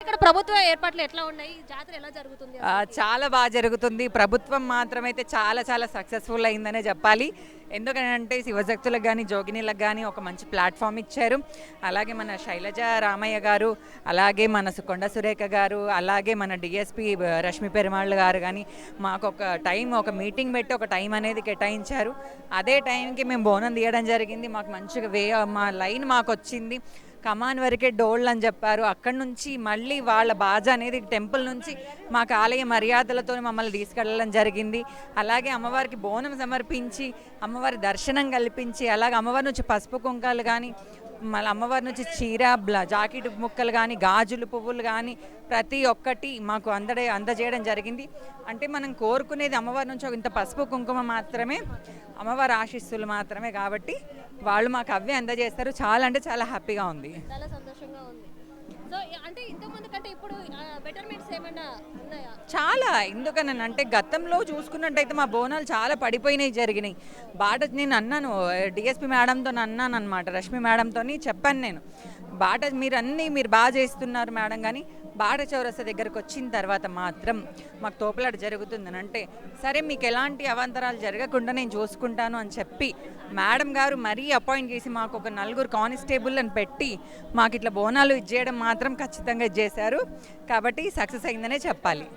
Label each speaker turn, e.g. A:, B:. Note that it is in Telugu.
A: ఇక్కడ ప్రభుత్వ ఏర్పాట్లు ఎట్లా ఉన్నాయి? జాతర ఎలా జరుగుతుంది
B: ఆ, చాలా బాగా జరుగుతుంది. ప్రభుత్వం మాత్రమైతే చాలా చాలా సక్సెస్ఫుల్ అయిందనే చెప్పాలి. ఎందుకంటే శివశక్తులకు కానీ జోగినీలకు కానీ ఒక మంచి ప్లాట్ఫామ్ ఇచ్చారు. అలాగే మన శైలజ రామయ్య గారు అలాగే మన సు- కొండ సురేఖ గారు అలాగే మన డిఎస్పి రష్మి పెరుమాళ్ళు గారు కానీ మాకు ఒక టైం ఒక మీటింగ్ పెట్టి ఒక టైం అనేది కేటాయించారు. అదే టైంకి మేము బోనం తీయడం జరిగింది. మాకు మంచిగా వే మా లైన్ మాకు వచ్చింది కమాన్ వరకే డోళ్ళు అని చెప్పారు. అక్కడి నుంచి మళ్ళీ వాళ్ళ బాజా అనేది టెంపుల్ నుంచి మాకు ఆలయ మర్యాదలతో మమ్మల్ని తీసుకెళ్ళడం జరిగింది. అలాగే అమ్మవారికి బోనం సమర్పించి అమ్మవారి దర్శనం కల్పించి అలాగే అమ్మవారి నుంచి పసుపు కుంకాలు కానీ మళ్ళీ అమ్మవారి నుంచి చీర బ్ల జాకెట్ ముక్కలు కానీ గాజులు పువ్వులు కానీ ప్రతి ఒక్కటి మాకు అందడే అందజేయడం జరిగింది. అంటే మనం కోరుకునేది అమ్మవారి నుంచి ఇంత పసుపు కుంకుమ మాత్రమే అమ్మవారి ఆశీస్సులు మాత్రమే కాబట్టి వాళ్ళు మాకు అవే అందజేస్తారు. చాలా అంటే చాలా హ్యాపీగా ఉంది.
A: చాలా సంతోషంగా ఉంది. సో అంటే ఇంతకుముందు కంటే ఇప్పుడు బెటర్మెంట్స్ ఏమైనా ఉన్నాయా?
B: చాలా. ఎందుకని అంటే గతంలో చూసుకున్నట్టయితే మా బోనాలు చాలా పడిపోయినాయి జరిగినాయి. బాట నేను అన్నాను డిఎస్పి మేడంతో అన్నాను అనమాట రష్మి మేడంతో చెప్పాను నేను. బాట మీరు అన్నీ మీరు బాగా చేస్తున్నారు మేడం కానీ బాట చౌరస్తా దగ్గరకు వచ్చిన తర్వాత మాత్రం మాకు తోపులాట జరుగుతుందని అంటే సరే మీకు ఎలాంటి అవాంతరాలు జరగకుండా నేను చూసుకుంటాను అని చెప్పి మేడం గారు మరీ అపాయింట్ చేసి మాకు ఒక నలుగురు కానిస్టేబుల్ అని పెట్టి మాకు ఇట్లా బోనాలు ఇచ్చేయడం మాత్రం ఖచ్చితంగా చేశారు. కాబట్టి సక్సెస్ అయిందనే చెప్పాలి.